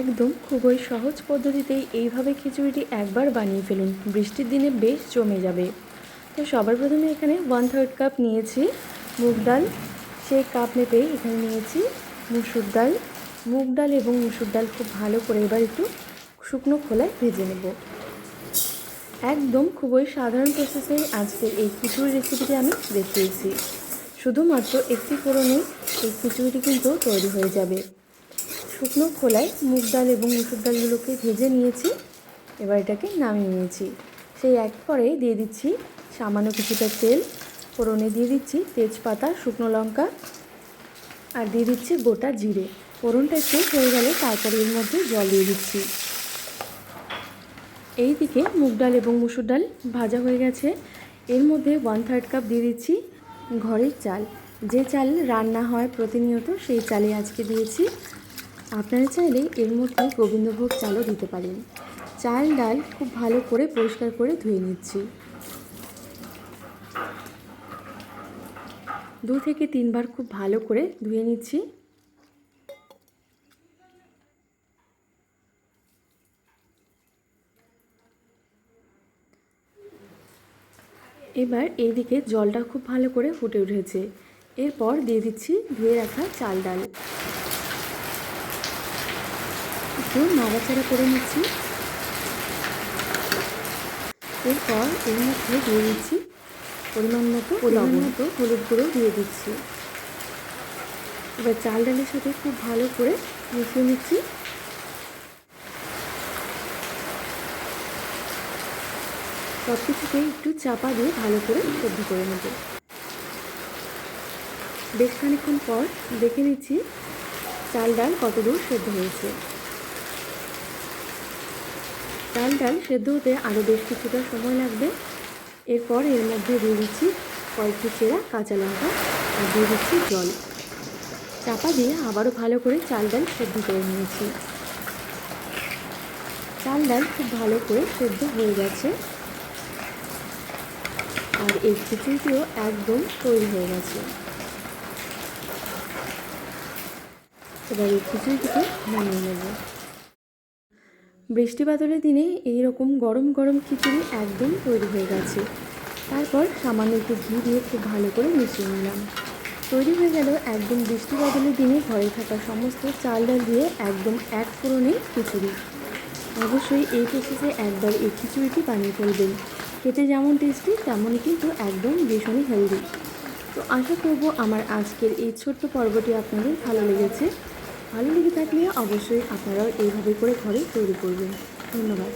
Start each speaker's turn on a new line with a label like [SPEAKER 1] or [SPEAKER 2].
[SPEAKER 1] একদম খুবই সহজ পদ্ধতিতেই এইভাবে খিচুড়িটি একবার বানিয়ে ফেলুন। বৃষ্টির দিনে বেশ জমে যাবে। তো সবার প্রথমে এখানে ওয়ান থার্ড কাপ নিয়েছি মুগ ডাল। সেই কাপ মেপে এখানে নিয়েছি মুসুর ডাল। মুগ ডাল এবং মুসুর ডাল খুব ভালো করে এবার একটু শুকনো খোলায় ভেজে নেব। একদম খুবই সাধারণ প্রসেসে আজকে এই খিচুড়ি রেসিপিটি আমি দেখিয়েছি। শুধুমাত্র একটি ফোড়নে এই খিচুড়িটি কিন্তু তৈরি হয়ে যাবে। শুকনো খোলায় মুগ ডাল এবং মুসুর ডালগুলোকে ভেজে নিয়েছি। এবার এটাকে নামিয়ে নিয়েছি। সেই এক পরে দিয়ে দিচ্ছি সামান্য কিছুটা তেল। ফোড়নে দিয়ে দিচ্ছি তেজপাতা, শুকনো লঙ্কা আর দিয়ে দিচ্ছি গোটা জিরে। ফোড়নটা একটু হয়ে গেলে তারপরে এর মধ্যে জল দিয়ে দিচ্ছি। এই দিকে মুগ ডাল এবং মুসুর ডাল ভাজা হয়ে গেছে। এর মধ্যে ওয়ান থার্ড কাপ দিয়ে দিচ্ছি ঘরের চাল। যে চাল রান্না হয় প্রতিনিয়ত সেই চালে আজকে দিয়েছি। আপনারা চাইলে এর মধ্যে গোবিন্দভোগ চালও দিতে পারেন। চাল, ডাল খুব ভালো করে পরিষ্কার করে ধুয়ে নিচ্ছি। দু থেকে তিনবার খুব ভালো করে ধুয়ে নিচ্ছি। এবার এইদিকে জলটা খুব ভালো করে ফুটে উঠেছে। এরপর দিয়ে দিচ্ছি ধুয়ে রাখা চাল, ডাল। একটু নাড়াচাড়া করে নিচ্ছি। এরপর এর মধ্যে দিয়ে দিচ্ছি পরিমাণ মতো পরিমাণ মতো হলুদ গুঁড়ো দিয়ে দিচ্ছি। এবার চাল ডালের সাথে খুব ভালো করে মিশিয়ে নিচ্ছি। সব কিছুকে একটু চাপা দিয়ে ভালো করে সেদ্ধ করে নেব। বেশ খানিক্ষণ পর দেখে নিচ্ছি চাল ডাল কতদূর সেদ্ধ হয়েছে। চাল ডাল সেদ্ধ হতে আরও বেশ কিছুটা সময় লাগবে। এরপর এর মধ্যে দিয়ে দিচ্ছি কয়েকটি চেরা কাঁচা লঙ্কা আর দিয়ে দিচ্ছি জল। চাপা দিয়ে আবারও ভালো করে চাল ডাল সেদ্ধ করে নিয়েছি। চাল ডাল খুব ভালো করে সেদ্ধ হয়ে গেছে। আর এই খিচুড়িটিও একদম তৈরি হয়ে গেছে। এবার এই খিচুড়িটিকে নামিয়ে নেব। বৃষ্টি বাদলের দিনে এই রকম গরম গরম খিচুড়ি একদম তৈরি হয়ে গেছে। তারপর সামান্য একটু ঘি দিয়ে খুব ভালো করে মিশিয়ে নিলাম। তৈরি হয়ে গেল একদম বৃষ্টি বাদলের দিনে ঘরে থাকা সমস্ত চাল ডাল দিয়ে একদম এক ফোড়নে খিচুড়ি। অবশ্যই এই প্রসেসে একবার এই খিচুড়িটি বানিয়ে ফেলবেন। খেতে যেমন টেস্টি তেমনই কিন্তু একদম ভীষণই হেলদি তো আশা করব আমার আজকের এই ছোট্ট পর্বটি আপনাদের ভালো লেগেছে। ভালো লেগে থাকলে অবশ্যই আপনারাও এইভাবে করে ঘরে তৈরি করবেন। ধন্যবাদ।